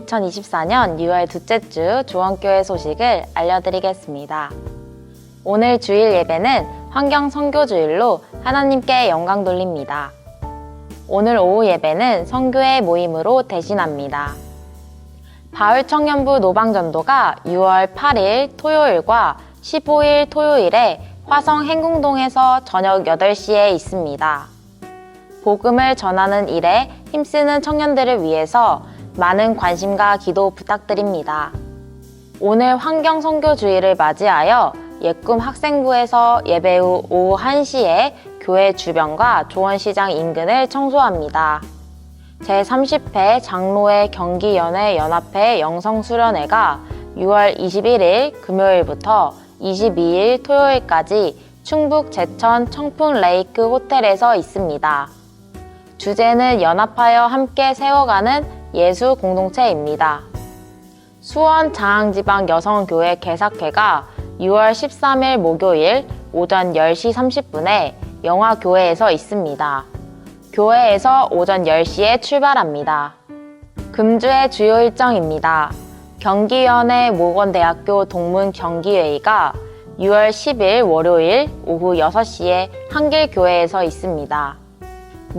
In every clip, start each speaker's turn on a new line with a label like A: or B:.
A: 2024년 6월 둘째 주 조원교회 소식을 알려드리겠습니다. 오늘 주일 예배는 환경 선교주일로 하나님께 영광 돌립니다. 오늘 오후 예배는 선교회 모임으로 대신합니다. 바울 청년부 노방전도가 6월 8일 토요일과 15일 토요일에 화성 행궁동에서 저녁 8시에 있습니다. 복음을 전하는 일에 힘쓰는 청년들을 위해서 많은 관심과 기도 부탁드립니다. 오늘 환경 선교주의를 맞이하여 예꿈 학생부에서 예배 후 오후 1시에 교회 주변과 조원시장 인근을 청소합니다. 제30회 장로회 경기연회 연합회 영성수련회가 6월 21일 금요일부터 22일 토요일까지 충북 제천 청풍 레이크 호텔에서 있습니다. 주제는 연합하여 함께 세워가는 예수 공동체입니다. 수원 장항지방 여성교회 개사회가 6월 13일 목요일 오전 10시 30분에 영화교회에서 있습니다. 교회에서 오전 10시에 출발합니다. 금주의 주요 일정입니다. 경기연회 모건대학교 동문 경기회의가 6월 10일 월요일 오후 6시에 한길교회에서 있습니다.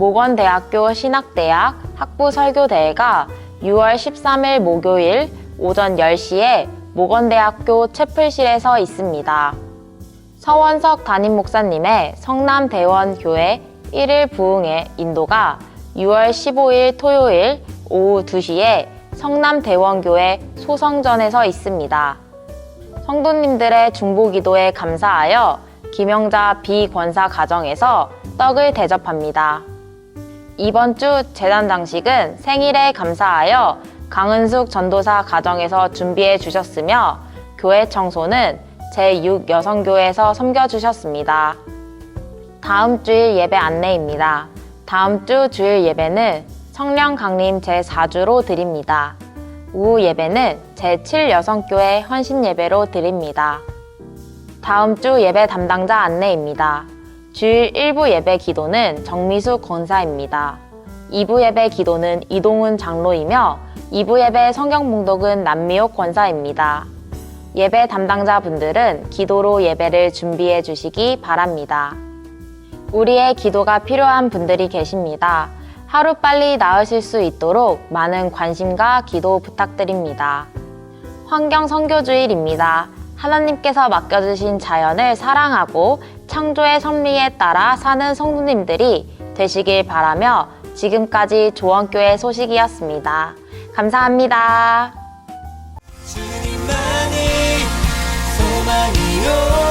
A: 모건대학교 신학대학 학부설교대회가 6월 13일 목요일 오전 10시에 모건대학교 채플실에서 있습니다. 서원석 담임 목사님의 성남대원교회 1일 부흥회 인도가 6월 15일 토요일 오후 2시에 성남대원교회 소성전에서 있습니다. 성도님들의 중보기도에 감사하여 김영자 비권사 가정에서 떡을 대접합니다. 이번 주 재단 장식은 생일에 감사하여 강은숙 전도사 가정에서 준비해 주셨으며 교회 청소는 제6 여성교회에서 섬겨주셨습니다. 다음 주일 예배 안내입니다. 다음 주 주일 예배는 성령 강림 제4주로 드립니다. 오후 예배는 제7 여성교회 헌신 예배로 드립니다. 다음 주 예배 담당자 안내입니다. 주일 1부 예배 기도는 정미수 권사입니다. 2부 예배 기도는 이동훈 장로이며 2부 예배 성경 봉독은 남미옥 권사입니다. 예배 담당자 분들은 기도로 예배를 준비해 주시기 바랍니다. 우리의 기도가 필요한 분들이 계십니다. 하루빨리 나으실 수 있도록 많은 관심과 기도 부탁드립니다. 환경 선교주일입니다. 하나님께서 맡겨주신 자연을 사랑하고 창조의 섭리에 따라 사는 성도님들이 되시길 바라며 지금까지 조원교회 소식이었습니다. 감사합니다. 주님만이 소망이요.